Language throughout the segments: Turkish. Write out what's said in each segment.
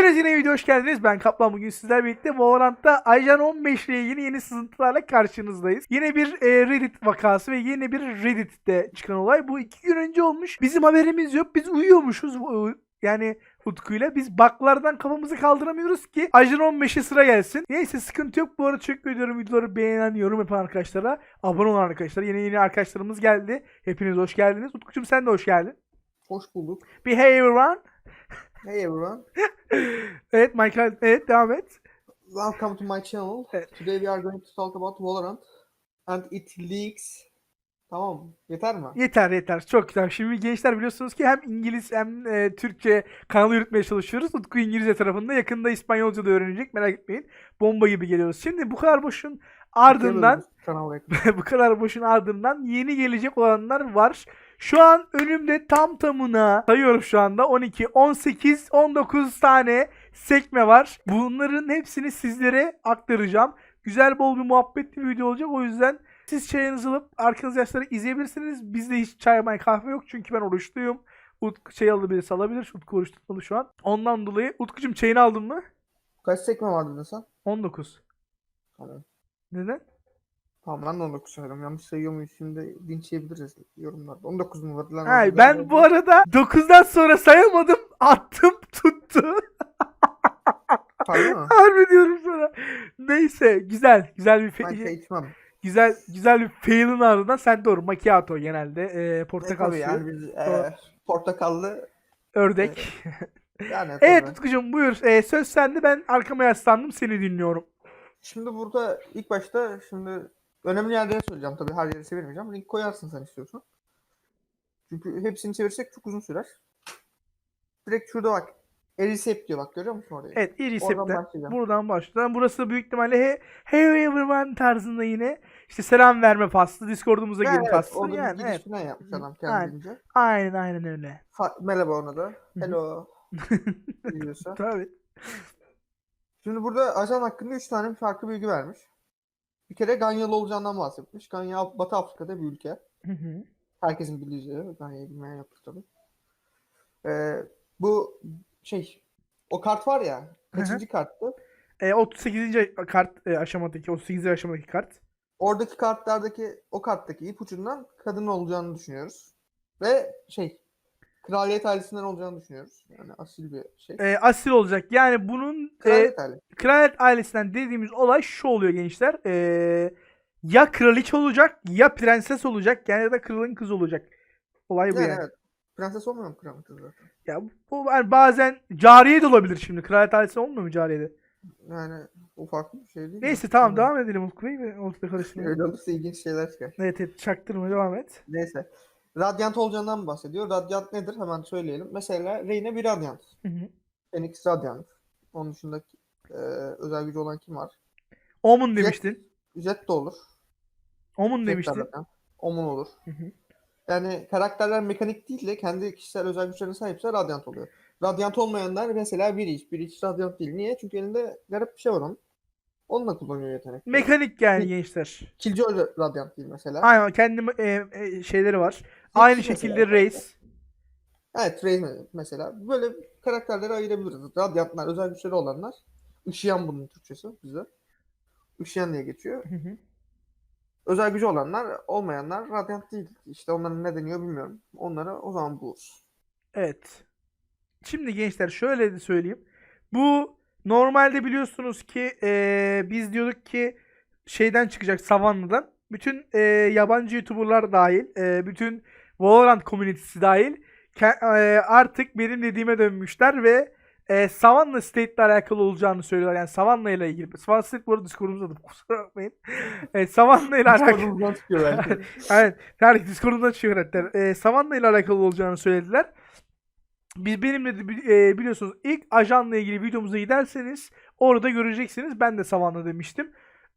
Hepiniz yine video hoş geldiniz. Ben Kaplan bugün sizlerle birlikte Valorant'ta Ajan 15 ile ilgili yeni sızıntılarla karşınızdayız. Yine bir e, Reddit vakası ve yeni bir Reddit'te çıkan olay. Bu iki gün önce olmuş. Bizim haberimiz yok. Biz uyuyormuşuz. Bu- Yani Utku'yla. Biz baklardan kafamızı kaldıramıyoruz ki Ajan 15'e sıra gelsin. Neyse sıkıntı yok. Bu arada çok ediyorum videoları beğenen, yorum yapan arkadaşlara. Abone olan arkadaşlara. Yeni yeni arkadaşlarımız geldi. Hepiniz hoş geldiniz. Utku'cum sen de hoş geldin. Hoş bulduk. Bir hey everyone. Hey everyone. Evet Michael. Evet devam et. Welcome to my channel. Evet. Today we are going to talk about Valorant and it leaks. Tamam? Yeter mi? Yeter yeter. Çok güzel. Şimdi gençler biliyorsunuz ki hem İngiliz hem e, Türkçe kanalı yürütmeye çalışıyoruz. Utku İngilizce tarafında. Yakında İspanyolca da öğrenecek. Merak etmeyin. Bomba gibi geliyoruz. Şimdi bu kadar boşun ardından bu kadar boşun ardından yeni gelecek olanlar var. Şu an önümde tam tamına sayıyorum şu anda 12, 18, 19 tane sekme var. Bunların hepsini sizlere aktaracağım. Güzel bol bir muhabbetli bir video olacak. O yüzden siz çayınızı alıp arkanızı yaşlayarak izleyebilirsiniz. Bizde hiç çay may kahve yok çünkü ben oruçluyum. Utku şey aldı birisi alabilir. Utku oruç tutmalı şu an. Ondan dolayı Utkucuğum çayını aldın mı? Kaç sekme var dedin sen? 19. Tamam. Neden? Tamam ben de 19 söyledim. Yanlış sayıyor muyuz şimdi linç yiyebiliriz yorumlarda. 19 mu var lan? Hayır, ben bu arada 9'dan sonra sayamadım. Attım tuttu. Pardon mu? Harbi diyorum sana. Neyse güzel güzel bir Ben şey içmem. güzel güzel bir fail'in ardından sen doğru macchiato genelde e, portakal Tabii suyu, yani biz e, portakallı ördek. yani evet tabii. Utkucuğum buyur. E, söz sende ben arkama yaslandım seni dinliyorum. Şimdi burada ilk başta şimdi önemli yerlere söyleyeceğim tabii her yeri çevirmeyeceğim. Link koyarsın sen istiyorsan. Çünkü hepsini çevirsek çok uzun sürer. Direkt şurada bak. Erisep diyor bak görüyor musun orayı? Evet iyi Oradan recept'ten başlayacağım. buradan başlayalım. Burası büyük ihtimalle he, hey everyone tarzında yine işte selam verme faslı Discord'umuza evet, faslı orada yani evet. yapmış adam kendince. Aynen aynen öyle. Fa- merhaba ona da. Hello. Tabii. Şimdi burada ajan hakkında 3 tane farklı bilgi vermiş. Bir kere Ganyalı olacağından bahsetmiş. Ganya Batı Afrika'da bir ülke. Hı hı. Herkesin bildiği Ganya'yı bilmeyen yoktur tabii. Ee, bu şey o kart var ya kaçıncı karttı? E, 38. kart e, aşamadaki 38. aşamadaki kart. Oradaki kartlardaki o karttaki ipucundan kadın olacağını düşünüyoruz. Ve şey kraliyet ailesinden olacağını düşünüyoruz. Yani asil bir şey. E, asil olacak. Yani bunun e, Kraliyet ailesi. kraliyet ailesinden dediğimiz olay şu oluyor gençler. E, ya kraliçe olacak ya prenses olacak yani ya da kralın kızı olacak. Olay bu Yani yani. evet. Prenses olmuyor mu kralın kızı zaten? Ya bu yani bazen cariye de olabilir şimdi. Kraliyet ailesi olmuyor mu cariyede? Yani o farklı bir şey değil mi? Neyse tamam Hı. devam edelim Utku Bey. ve Ortada karıştırmayalım. Öyle olursa ilginç şeyler çıkar. Evet evet çaktırma devam et. Neyse. Radyant olacağından bahsediyor. Radyant nedir? Hemen söyleyelim. Mesela Reyna bir Radyant. Hı hı. Phoenix Radyant. Onun dışında e, özel gücü olan kim var? Omun demiştin. Jet de olur. Omun Jet de demiştin. Radyant. Omun olur. Hı hı. Yani karakterler mekanik değil de kendi kişisel özel güçlerine sahipse Radyant oluyor. Radyant olmayanlar mesela Breach. Breach Radyant değil. Niye? Çünkü elinde garip bir şey var onun. Onunla kullanıyor yetenek. Mekanik yani Bir- gençler. Killjoy Radyant değil mesela. Aynen kendi e, e, şeyleri var. Aynı mesela. şekilde Reis. Evet Rey mesela. Böyle karakterleri ayırabiliriz. Radyantlar, özel güçleri olanlar. Işıyan bunun Türkçesi bize. Işıyan diye geçiyor. Hı hı. Özel gücü olanlar, olmayanlar radyant değil. İşte onların ne deniyor bilmiyorum. Onları o zaman buluruz. Evet. Şimdi gençler şöyle de söyleyeyim. Bu normalde biliyorsunuz ki e, biz diyorduk ki şeyden çıkacak Savannah'dan. Bütün e, yabancı YouTuber'lar dahil, e, bütün Valorant komünitesi dahil e, artık benim dediğime dönmüşler ve e, Savannah State ile alakalı olacağını söylüyorlar. Yani Savannah ile ilgili. Savannah State bu arada Discord'umuzda da kusura bakmayın. E, Savannah ile alakalı. Discord'umuzdan çıkıyor belki. Aynen. Yani Discord'undan çıkıyor hatta. Ee, Savannah ile alakalı olacağını söylediler. Biz benimle de e, biliyorsunuz ilk ajanla ilgili videomuza giderseniz orada göreceksiniz. Ben de Savannah demiştim.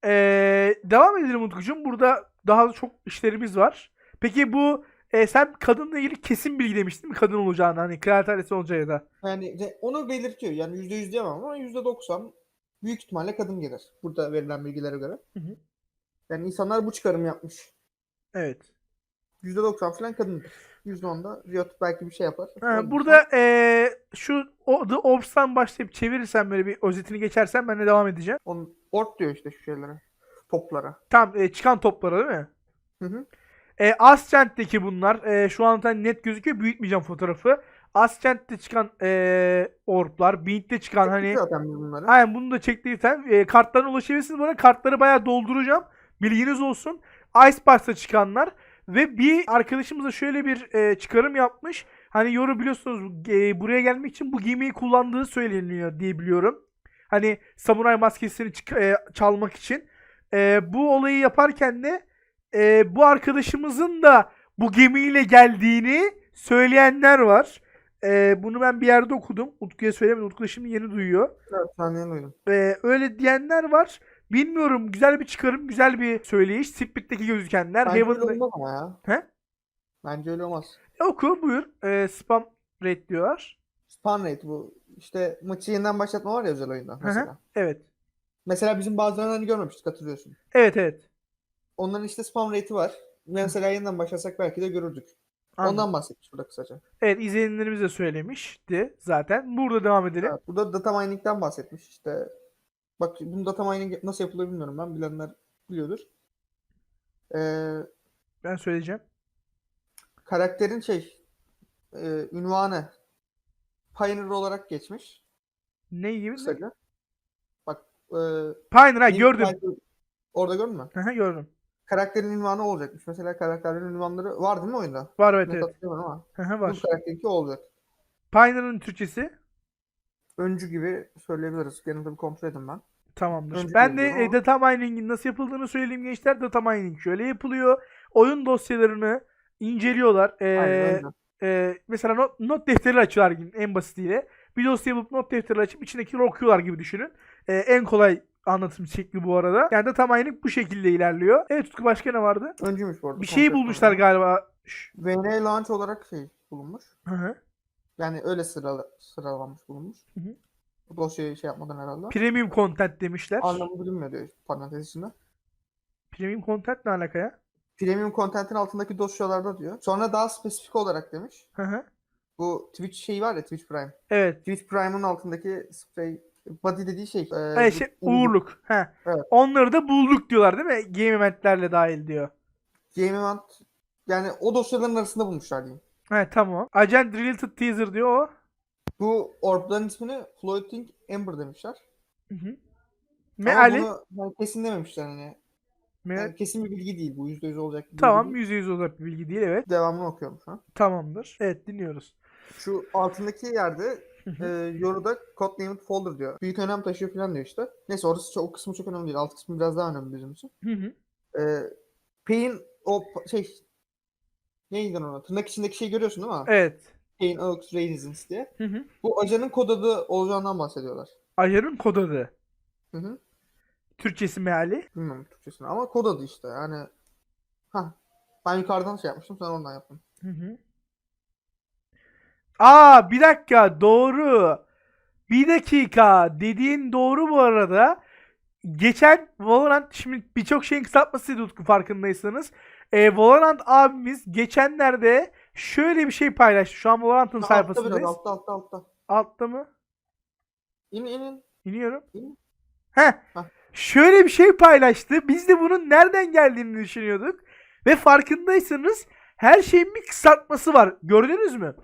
Ee, devam edelim Utkucuğum. Burada daha çok işlerimiz var. Peki bu e, sen kadınla ilgili kesin bilgi demiştin mi? Kadın olacağını hani ailesi olacağı ya da. Yani onu belirtiyor. Yani %100 diyemem ama %90 büyük ihtimalle kadın gelir. Burada verilen bilgilere göre. Hı hı. Yani insanlar bu çıkarım yapmış. Evet. %90 falan kadındır. %10 da Riot belki bir şey yapar. Ha, burada e, şu o, The Orbs'tan başlayıp çevirirsen böyle bir özetini geçersen ben de devam edeceğim. Onun ork diyor işte şu şeylere. Toplara. Tam e, çıkan toplara değil mi? Hı hı. E, Ascent'teki bunlar. E, şu an zaten net gözüküyor. Büyütmeyeceğim fotoğrafı. Ascent'te çıkan e, orblar. Bint'te çıkan hani Zaten bunları. Aynen bunu da çektiysen e, kartlarına ulaşabilirsiniz. Arada kartları bayağı dolduracağım. Bilginiz olsun. Icebox'ta çıkanlar. Ve bir arkadaşımız da şöyle bir e, çıkarım yapmış. Hani Yoru biliyorsunuz e, buraya gelmek için bu gemiyi kullandığı söyleniyor diye biliyorum. Hani samuray maskesini e, çalmak için. E, bu olayı yaparken de e, bu arkadaşımızın da bu gemiyle geldiğini söyleyenler var. E, bunu ben bir yerde okudum. Utku'ya söylemedim. Utku da şimdi yeni duyuyor. Evet, sen yeni duydum. Ee, öyle diyenler var. Bilmiyorum. Güzel bir çıkarım, güzel bir söyleyiş. Split'teki gözükenler. Bence öyle Heaven'da... olmaz ama ya. He? Bence öyle olmaz. E, oku buyur. Ee, spam rate diyorlar. Spam rate bu. İşte maçı yeniden başlatma var ya özel oyunda mesela. Evet. Mesela bizim bazılarını görmemiştik hatırlıyorsun. Evet evet. Onların işte spam rate'i var. Mesela yeniden başlasak belki de görürdük. Anladım. Ondan bahsetmiş burada kısaca. Evet izleyenlerimiz de söylemişti zaten. Burada devam edelim. Evet, burada data mining'den bahsetmiş. İşte bak bunu data mining nasıl yapılır bilmiyorum ben. Bilenler biliyordur. Ee, Ben söyleyeceğim. karakterin şey e, ünvanı Pioneer olarak geçmiş. Ne gibi? Kısaca. Bak e, Pioneer gördüm. Pioneer- Orada gördün mü? Hı, gördüm. Karakterin ünvanı olacakmış. Mesela karakterlerin ünvanları var değil mi oyunda? Var evet evet. ama. Hı, Bu var. karakterinki olacak. Pioneer'ın Türkçesi. Öncü gibi söyleyebiliriz. Gene bir kontrol edin ben. Tamamdır. Önce ben de e, data mining'in nasıl yapıldığını söyleyeyim gençler. Data mining şöyle yapılıyor. Oyun dosyalarını inceliyorlar. Ee, Aynen e, mesela not, not defteri açıyorlar en basitiyle. Bir dosya bulup not defteri açıp içindekileri okuyorlar gibi düşünün. Ee, en kolay anlatım şekli bu arada. Yani data mining bu şekilde ilerliyor. Evet Tutku başka ne vardı? Öncüymüş bu arada. Bir şey bulmuşlar galiba. VN launch olarak şey bulunmuş. Hı hı. Yani öyle sırala, sıralanmış bulunmuş. Hı hı. Bu dosyayı şey yapmadan herhalde. Premium content demişler. Anlamı bilinmiyor diyor parantez içinde. Premium content ne alaka ya? Premium content'in altındaki dosyalarda diyor. Sonra daha spesifik olarak demiş. Hı hı. Bu Twitch şeyi var ya Twitch Prime. Evet. Twitch Prime'ın altındaki spray body dediği şey. e, Evet, şey, uğurluk. He. Evet. Onları da bulduk diyorlar değil mi? Game eventlerle dahil diyor. Game Event yani o dosyaların arasında bulmuşlar diyeyim. He tamam. Agent Related Teaser diyor o. Bu orbların ismini Floating Ember demişler. Hı hı. Ama Meali. bunu yani kesin dememişler hani. Meal- Yani kesin bir bilgi değil bu. %100 olacak bir Tamam bilgi değil. yüzde yüz olarak bir bilgi değil evet. Devamını okuyorum şu an. Tamamdır. Evet dinliyoruz. Şu altındaki yerde. E, Yoru'da Codenamed Folder diyor. Büyük önem taşıyor falan diyor işte. Neyse orası çok, o kısmı çok önemli değil. Alt kısmı biraz daha önemli bizim için. Hı hı. E, Pain o pa- şey neydi ona? Tırnak içindeki şey görüyorsun değil mi? Evet. Pain Oaks Resistance diye. Hı hı. Bu ajanın kod adı olacağından bahsediyorlar. Ayarın kod adı. Hı hı. Türkçesi meali. Bilmiyorum Türkçesini ama kod adı işte yani. Ha. Ben yukarıdan şey yapmıştım sonra ondan yaptım. Hı hı. Aa bir dakika doğru. Bir dakika dediğin doğru bu arada. Geçen Valorant şimdi birçok şeyin kısaltmasıydı Utku farkındaysanız. Ee, Valorant abimiz geçenlerde şöyle bir şey paylaştı. Şu an Valorant'ın Ha, altta biraz sayfasındayız. altta altta altta. Altta mı? İn in in. İniyorum. İn. Heh. Şöyle bir şey paylaştı. Biz de bunun nereden geldiğini düşünüyorduk. Ve farkındaysanız her şeyin bir kısaltması var. Gördünüz mü?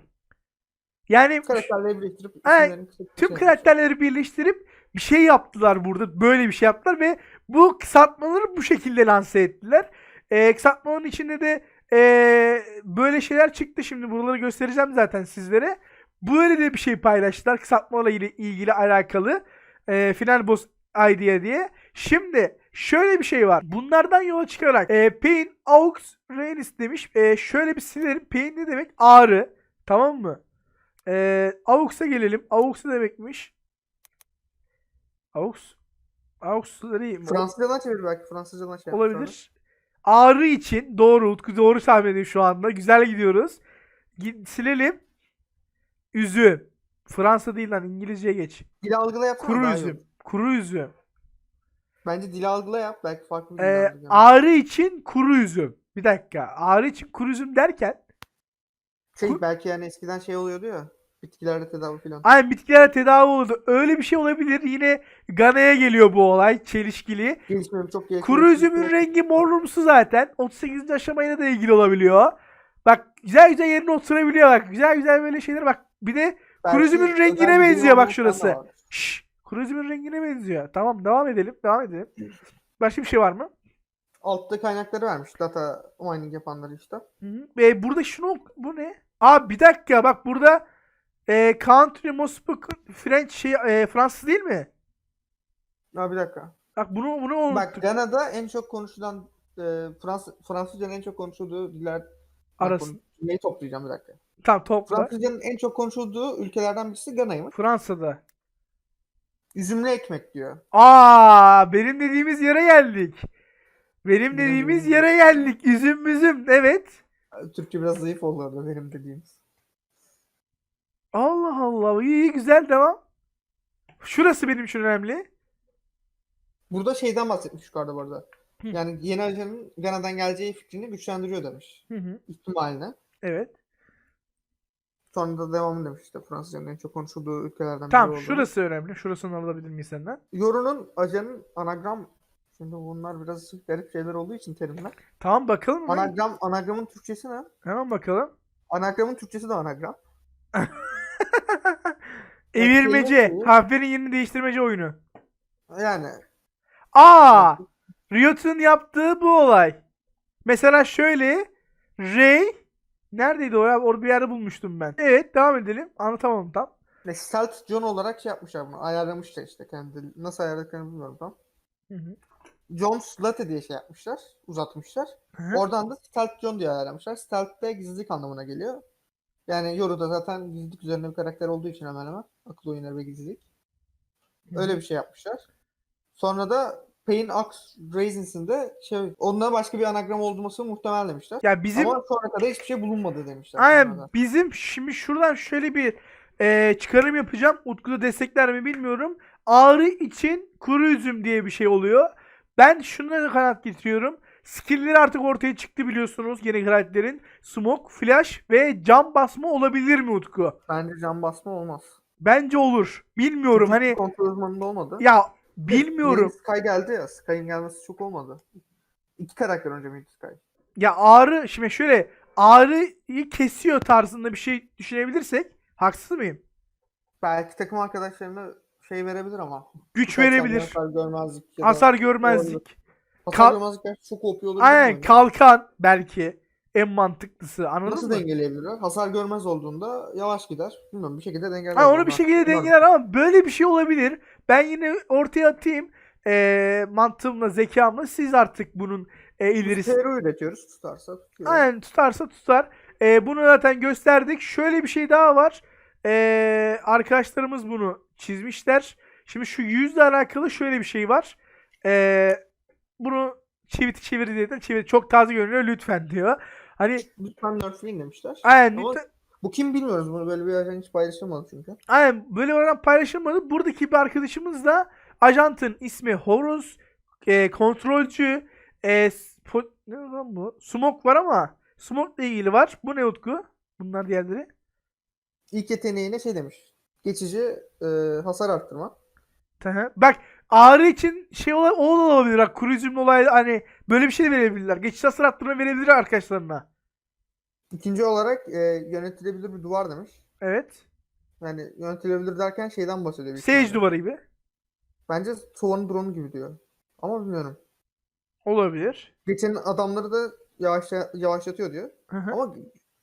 Yani Karakterleri birleştirip kısa tüm karakterleri birleştirip bir şey yaptılar burada. Böyle bir şey yaptılar ve bu kısaltmaları bu şekilde lanse ettiler. Ee, kısaltmanın içinde de ee, böyle şeyler çıktı. Şimdi buraları göstereceğim zaten sizlere. Böyle de bir şey paylaştılar kısaltmalarla ile ilgili alakalı. Ee, Final Boss Idea diye. Şimdi şöyle bir şey var. Bunlardan yola çıkarak ee, Pain Aux Rainis demiş. Ee, şöyle bir silerim. Pain ne demek? Ağrı. Tamam mı? Ee, AUX'a gelelim. AUX ne demekmiş? AUX. AUX'ları? Fransızcadan çevir belki Fransızcadan yapmışlar. Olabilir. Ağrı için doğru Utku doğru tahmin şu anda. Güzel gidiyoruz. Gi- silelim. Üzüm. Fransa değil lan İngilizceye geç. Dil algıla yapsana Kuru üzüm. olur. Kuru üzüm. Bence dil algıla yap belki farklı bir Ee, ağrı için kuru üzüm. Bir dakika. Ağrı için kuru üzüm derken Şey belki yani eskiden şey oluyordu ya. Bitkilerle tedavi falan. Aynen bitkiler tedavi olurdu. Öyle bir şey olabilir. Yine Gana'ya geliyor bu olay. Çelişkili. Gelişmem çok gelişmem. Kuru üzümün rengi morumsu zaten. 38. aşamayla da ilgili olabiliyor. Bak güzel güzel yerine oturabiliyor bak. Güzel güzel böyle şeyler bak. Bir de kuru üzümün rengine benziyor bak şurası. Şşş. Kuru üzümün rengine benziyor. Tamam devam edelim. Devam edelim. Başka bir şey var mı? Altta kaynakları vermiş. Data mining yapanları işte. Hı hı. E, burada şunu bu ne? Aa bir dakika bak burada e, country spoken French şey e, Fransız değil mi? Ha bir dakika. Bak bunu bunu unuttuk. Bak Gana'da en çok konuşulan e, Frans Fransızcanın en çok konuşulduğu diller Arası. Neyi toplayacağım bir dakika. Tamam topla. Fransızcanın en çok konuşulduğu ülkelerden birisi Gana'ymış. Fransa'da. Üzümlü ekmek diyor. Aa benim dediğimiz yere geldik. Benim dediğimiz dediğim- yere geldik. Üzüm üzüm. Evet. Türkçe biraz zayıf oldu orada benim dediğimiz. Allah Allah. İyi iyi güzel devam. Şurası benim için önemli. Burada şeyden bahsetmiş yukarıda bu arada. Hı. Yani yeni ajanın Gana'dan geleceği fikrini güçlendiriyor demiş. Hı hı. İhtimaline. Evet. Sonra da devamı demiş işte Fransızcanın en çok konuşulduğu ülkelerden biri Tamam olduğunu. şurası önemli. Şurasını alabilir miyiz senden? Yoru'nun ajanın anagram Şimdi bunlar biraz garip şeyler olduğu için terimler. Tamam bakalım mı? Anagram, anagramın Türkçesi ne? Hemen bakalım. Anagramın Türkçesi de anagram. Evirmece. Harflerin yerini değiştirmece oyunu. Yani Aa! Riot'un yaptığı bu olay. Mesela şöyle Ray neredeydi o ya? Orada bir yerde bulmuştum ben. Evet devam edelim. Anlatamam tam. ne, Stealth John olarak şey yapmışlar bunu. Ayarlamışlar işte kendi. Nasıl ayarladıklarını bilmiyorum tam. Hı hı. John Slate diye şey yapmışlar. Uzatmışlar. Hı hı. Oradan da Stealth John diye ayarlamışlar. Stealth de gizlilik anlamına geliyor. Yani Yoru'da zaten gizlilik üzerine bir karakter olduğu için hemen hemen. Akıl oyunları ve gizlilik. Öyle bir şey yapmışlar. Sonra da Pain Axe Raisin's'in de şey, onunla başka bir anagram olması muhtemel demişler. Ya bizim Ama sonra kadar hiçbir şey bulunmadı demişler. Aynen sonradan. bizim şimdi şuradan şöyle bir e, çıkarım yapacağım. Utku da destekler mi bilmiyorum. Ağrı için kuru üzüm diye bir şey oluyor. Ben şuna da kanat getiriyorum. Skill'leri artık ortaya çıktı biliyorsunuz yeni karakterin. Smoke, flash ve cam basma olabilir mi Utku? Bence can basma olmaz. Bence olur. Bilmiyorum Çünkü hani kontrol uzmanında olmadı. ya bilmiyorum. Yeni Sky geldi ya. Sky'ın gelmesi çok olmadı. İki karakter önce miydi Sky? Ya ağrı şimdi şöyle ağrıyı kesiyor tarzında bir şey düşünebilirsek haksız mıyım? Belki takım arkadaşlarına şey verebilir ama. Güç verebilir. Hasar görmezlik. ya Hasar görmezlik. Hasar Kal- görmezlik gerçi çok OP olabilir. Aynen kalkan belki en mantıklısı anladın Nasıl mı? dengeleyebilirler? Hasar görmez olduğunda yavaş gider. Bilmiyorum bir şekilde dengeler. Ha, onu bir şekilde dengeler ama böyle bir şey olabilir. Ben yine ortaya atayım ee, mantığımla zekamla siz artık bunun e, ilerisi. Hero üretiyoruz. Tutarsa tutuyor. Aynen tutarsa tutar. Ee, bunu zaten gösterdik. Şöyle bir şey daha var. Ee, arkadaşlarımız bunu çizmişler. Şimdi şu yüzle alakalı şöyle bir şey var. Ee, bunu çeviri çeviri diye çeviri çok taze görünüyor lütfen diyor. Hani Lütfen nerfleyin demişler. aynen Ama lütfen- bu kim bilmiyoruz. Bunu böyle bir ajan hiç paylaşılmadı çünkü. Aynen böyle oradan paylaşılmadı. Buradaki bir arkadaşımız da ajantın ismi Horus, e, kontrolcü, e, spo- ne lan bu? Smoke var ama Smoke ile ilgili var. Bu ne Utku? Bunlar diğerleri. İlk yeteneğine şey demiş. Geçici e, hasar arttırma. Bak ağrı için şey olay o da olabilir. Bak kuru üzümlü olay hani böyle bir şey de verebilirler. Geçiş hasar arttırma verebilir arkadaşlarına. İkinci olarak e, yönetilebilir bir duvar demiş. Evet. Yani yönetilebilir derken şeyden bahsediyor. büyük Sage ihtimalle. duvarı gibi. Bence Sova'nın drone gibi diyor. Ama bilmiyorum. Olabilir. Geçen adamları da yavaşla, yavaşlatıyor diyor. Hı hı. Ama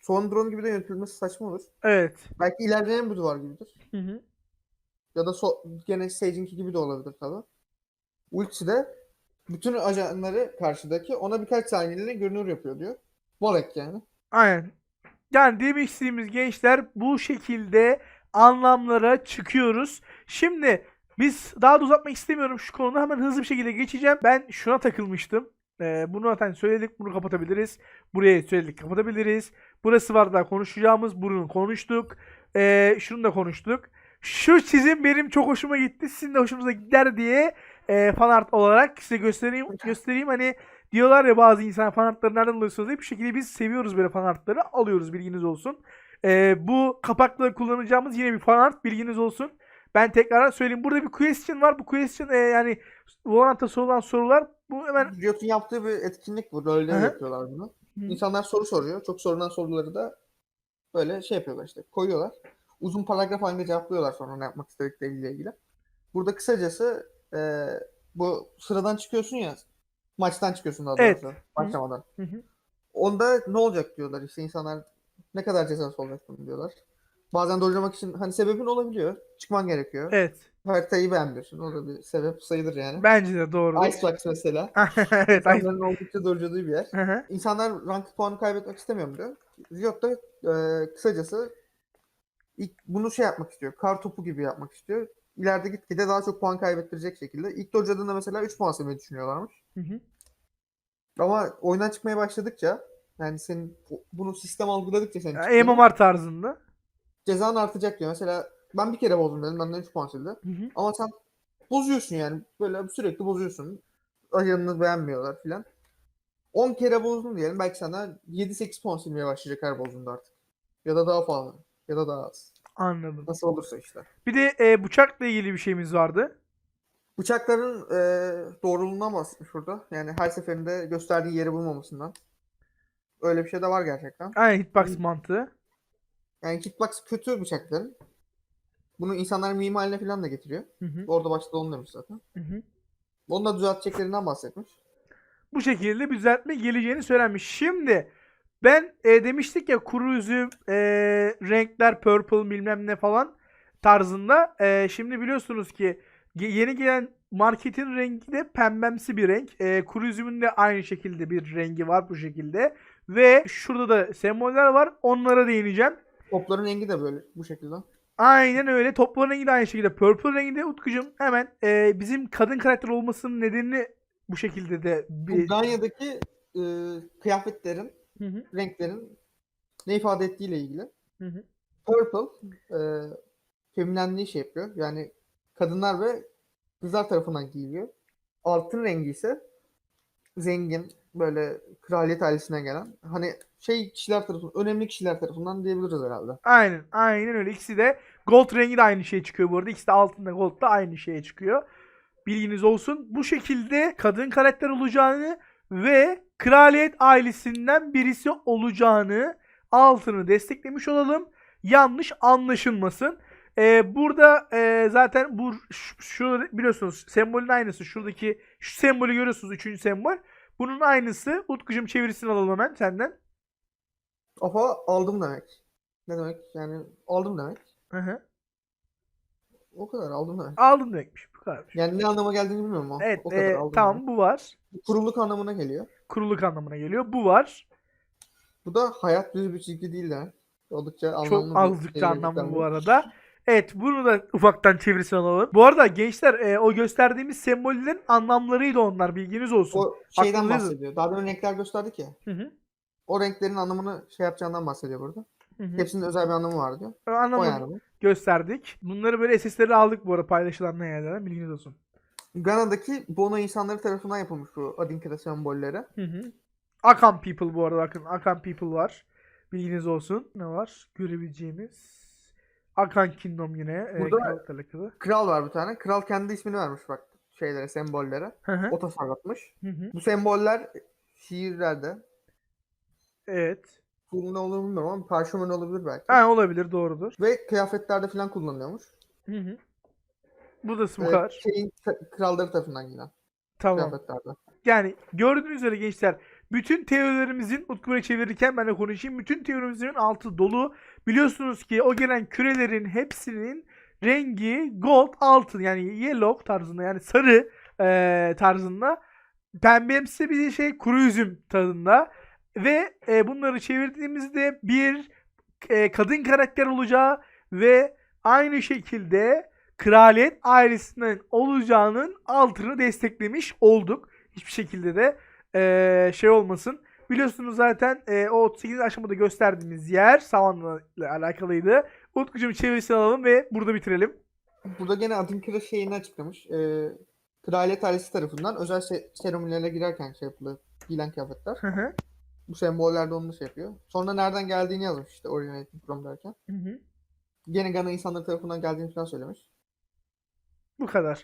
Sova'nın drone gibi de yönetilmesi saçma olur. Evet. Belki ilerleyen bir duvar gibidir. Hı hı. Ya da so gene Sage'inki gibi de olabilir tabi. Ulti de bütün ajanları karşıdaki ona birkaç saniyeliğine görünür yapıyor diyor. Morek yani. Aynen. Yani demek istediğimiz gençler bu şekilde anlamlara çıkıyoruz. Şimdi biz daha da uzatmak istemiyorum şu konuda. Hemen hızlı bir şekilde geçeceğim. Ben şuna takılmıştım. Ee, bunu zaten söyledik. Bunu kapatabiliriz. Buraya söyledik kapatabiliriz. Burası var daha konuşacağımız. Bunu konuştuk. Ee, şunu da konuştuk. Şu çizim benim çok hoşuma gitti. Sizin de hoşunuza gider diye e, fan art olarak size göstereyim. göstereyim. Hani diyorlar ya bazı insan fan artları nereden alıyorsunuz diye bir şekilde biz seviyoruz böyle fan artları. Alıyoruz bilginiz olsun. Ee, bu kapakla kullanacağımız yine bir fan art bilginiz olsun. Ben tekrar söyleyeyim. Burada bir question var. Bu question e, yani Valorant'a sorulan sorular bu hemen Riot'un yaptığı bir etkinlik bu. Hı. yapıyorlar bunu. İnsanlar soru soruyor. Çok sorulan soruları da böyle şey yapıyorlar işte. Koyuyorlar. Uzun paragraf halinde cevaplıyorlar sonra ne yapmak istedikleriyle ilgili. Burada kısacası e, bu sıradan çıkıyorsun ya maçtan çıkıyorsun daha Evet. doğrusu başlamadan. Hı hı. Onda ne olacak diyorlar işte insanlar ne kadar cezası olacak bunun diyorlar. Bazen dojlamak için hani sebebin olabiliyor. Çıkman gerekiyor. evet. Haritayı beğenmiyorsun. O da bir sebep sayılır yani. Bence de doğru. Icebox mesela. evet. İnsanların oldukça dojladığı bir yer. Hı hı. İnsanlar rank puanı kaybetmek istemiyorum diyor. Riot da e, kısacası ilk bunu şey yapmak istiyor. Kar topu gibi yapmak istiyor. İleride gitgide daha çok puan kaybettirecek şekilde. İlk dojladığında mesela 3 puan silmeyi düşünüyorlarmış. Hı hı. Ama oyundan çıkmaya başladıkça yani senin bunu sistem algıladıkça senin çıktığını, MMR tarzında. cezan artacak diyor. Mesela ben bir kere bozdum dedim. Benden 3 puan sildi. Hı hı. Ama sen bozuyorsun yani. Böyle sürekli bozuyorsun. Ayarını beğenmiyorlar filan. 10 kere bozdun diyelim. Belki sana 7-8 puan silmeye başlayacak her bozduğunda artık. Ya da daha fazla. Ya da daha az. Anladım. Nasıl olursa işte. Bir de e, bıçakla ilgili bir şeyimiz vardı. Bıçakların e, doğruluğundan bahsetmiş burada. Yani her seferinde gösterdiği yeri bulmamasından. Öyle bir şey de var gerçekten. Aynen hitbox mantığı. Yani hitbox kötü bıçakların. Bunu insanlar meme haline falan da getiriyor. Hı hı. Orada başta onu demiş zaten. Hı hı. Onu da düzelteceklerinden bahsetmiş. bu şekilde bir düzeltme geleceğini söylenmiş. Şimdi ben e, demiştik ya kuru üzüm, e, renkler purple bilmem ne falan tarzında. E, şimdi biliyorsunuz ki yeni gelen marketin rengi de pembemsi bir renk. E, kuru üzümün de aynı şekilde bir rengi var bu şekilde. Ve şurada da semboller var. Onlara değineceğim. Topların rengi de böyle bu şekilde. Aynen öyle. Topların rengi de aynı şekilde. Purple rengi de Utkucuğum hemen e, bizim kadın karakter olmasının nedenini bu şekilde de bir... Ganya'daki e, kıyafetlerin, Hı hı, renklerin ne ifade ettiğiyle ilgili. hı hı. Purple e, feminenliği şey yapıyor. Yani kadınlar ve kızlar tarafından giyiliyor. Altın rengi ise zengin, böyle kraliyet ailesinden gelen hani şey kişiler tarafından, önemli kişiler tarafından diyebiliriz herhalde. Aynen. Aynen öyle. İkisi de gold rengi de aynı şeye çıkıyor bu arada. İkisi de altında gold da aynı şeye çıkıyor. Bilginiz olsun. Bu şekilde kadın karakter olacağını ve kraliyet ailesinden birisi olacağını altını desteklemiş olalım. Yanlış anlaşılmasın. Ee, burada e, zaten bu şu, şu biliyorsunuz sembolün aynısı. Şuradaki şu sembolü görüyorsunuz. Üçüncü sembol. Bunun aynısı. Utkucuğum çevirisini alalım hemen senden. Afa aldım demek. Ne demek? Yani aldım demek. Hı hı. O kadar aldım demek. Aldın demekmiş. Bu kadar. Yani ne anlama geldiğini bilmiyorum ama. Evet, o kadar e, aldım tamam demek. bu var. Kuruluk anlamına geliyor. Kuruluk anlamına geliyor. Bu var. Bu da hayat düz bir çizgi değil de. Oldukça anlamlı Çok azlıkça şey anlamlı bu arada. Evet bunu da ufaktan çevirisini alalım. Bu arada gençler e, o gösterdiğimiz sembollerin anlamlarıydı onlar bilginiz olsun. O şeyden Aklınızda- bahsediyor. Daha demin renkler gösterdik ya. Hı hı. O renklerin anlamını şey yapacağından bahsediyor burada. Hı hı. Hepsinin özel bir anlamı var diyor. O Anlamını yani gösterdik. Bunları böyle SS'leri aldık bu arada paylaşılan yerlerden bilginiz olsun. Gana'daki Bono insanları tarafından yapılmış bu Adinkra sembolleri. Hı hı. Akan People bu arada bakın Akan People var. Bilginiz olsun. Ne var? Görebileceğimiz. Akan Kingdom yine. E, Burada- krallıkla alakalı. Kral var bir tane. Kral kendi ismini vermiş bak şeylere, sembollere. Hı hı. O tasarlatmış. Hı hı. Bu semboller şiirlerde Evet. Ne olur bilmiyorum ama parşömen olabilir belki. Ha, olabilir doğrudur. Ve kıyafetlerde falan kullanılıyormuş. Hı hı. Bu da bu Ve kadar. şeyin kralları tarafından giyinen Tamam. kıyafetlerde. Yani gördüğünüz üzere gençler bütün teorilerimizin Utku Bey çevirirken ben de konuşayım. Bütün teorimizin altı dolu. Biliyorsunuz ki o gelen kürelerin hepsinin rengi gold altın yani yellow tarzında yani sarı eee, tarzında. Pembemsi bir şey kuru üzüm tadında. Ve e, bunları çevirdiğimizde bir e, kadın karakter olacağı ve aynı şekilde kraliyet ailesinden olacağının altını desteklemiş olduk. Hiçbir şekilde de e, şey olmasın. Biliyorsunuz zaten e, o 38 aşamada gösterdiğimiz yer Savanna ile alakalıydı. Utkucuğum çevirisini alalım ve burada bitirelim. Burada gene Adinkra şeyini açıklamış. Ee, kraliyet ailesi tarafından özel se- seremonilere girerken şey yapılıyor. Giyilen kıyafetler. Hı hı. Bu semboller de onu şey yapıyor. Sonra nereden geldiğini yazmış işte Originating From derken. Hı hı. Gene Gana insanları tarafından geldiğini falan söylemiş. Bu kadar.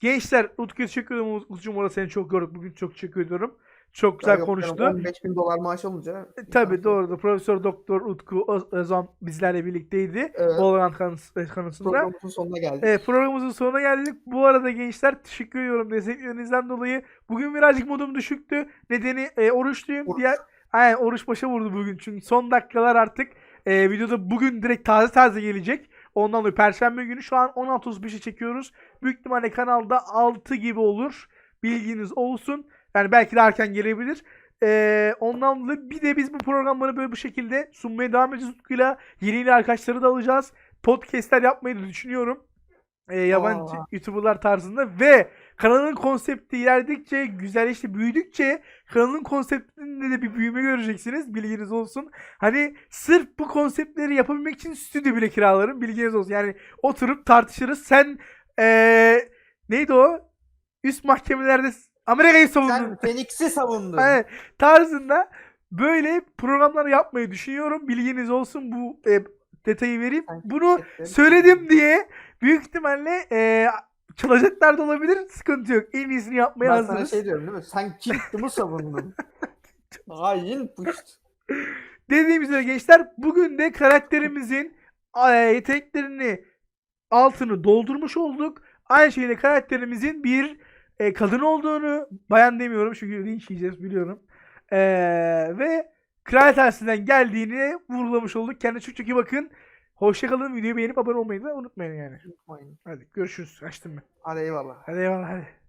Gençler Utku'ya teşekkür ederim. Utku'cum orada seni çok gördük. Bugün çok teşekkür ediyorum. Çok güzel yok konuştu. canım, 15 bin dolar maaş alınca. E, Tabii doğru. Profesör Doktor Utku zaman bizlerle birlikteydi. Evet. Valorant e, konusunda. Programımızın sonuna geldik. Evet, programımızın sonuna geldik. Bu arada gençler teşekkür ediyorum desteklerinizden dolayı. Bugün birazcık modum düşüktü. Nedeni e, oruçluyum. Oruç. Diğer Aynen oruç başa vurdu bugün. Çünkü son dakikalar artık e, videoda bugün direkt taze taze gelecek. Ondan dolayı Perşembe günü şu an 16.35'e çekiyoruz. Büyük ihtimalle kanalda 6 gibi olur. Bilginiz olsun. Yani belki de erken gelebilir. Ee, ondan dolayı bir de biz bu programları böyle bu şekilde sunmaya devam edeceğiz Utku'yla. Yeni yeni arkadaşları da alacağız. Podcastler yapmayı da düşünüyorum. Ee, yabancı Aa. YouTuber'lar tarzında ve kanalın konsepti ilerledikçe, güzelleşti, büyüdükçe kanalın konseptinde de bir büyüme göreceksiniz. Bilginiz olsun. Hani sırf bu konseptleri yapabilmek için stüdyo bile kiralarım. Bilginiz olsun. Yani oturup tartışırız. Sen ee, neydi o? Üst mahkemelerde Amerika'yı savundun. Sen Phoenix'i savundun. Evet, tarzında böyle programlar yapmayı düşünüyorum. Bilginiz olsun bu e, detayı vereyim. Bunu söyledim diye büyük ihtimalle e, çalacaklar da olabilir. Sıkıntı yok. En iyisini yapmaya Ben sana hazırız. şey diyorum değil mi? Sen Kingdom'u savundun. Hain puşt. Dediğim üzere gençler bugün de karakterimizin e, yeteneklerini altını doldurmuş olduk. Aynı şekilde karakterimizin bir e, kadın olduğunu bayan demiyorum çünkü linç yiyeceğiz biliyorum. E, ve kraliyet ailesinden geldiğini vurgulamış olduk. Kendinize çok çok iyi bakın. Hoşçakalın. Videoyu beğenip abone olmayı da unutmayın yani. Unutmayın. Hadi görüşürüz. Açtım ben. Hadi eyvallah. Hadi eyvallah hadi.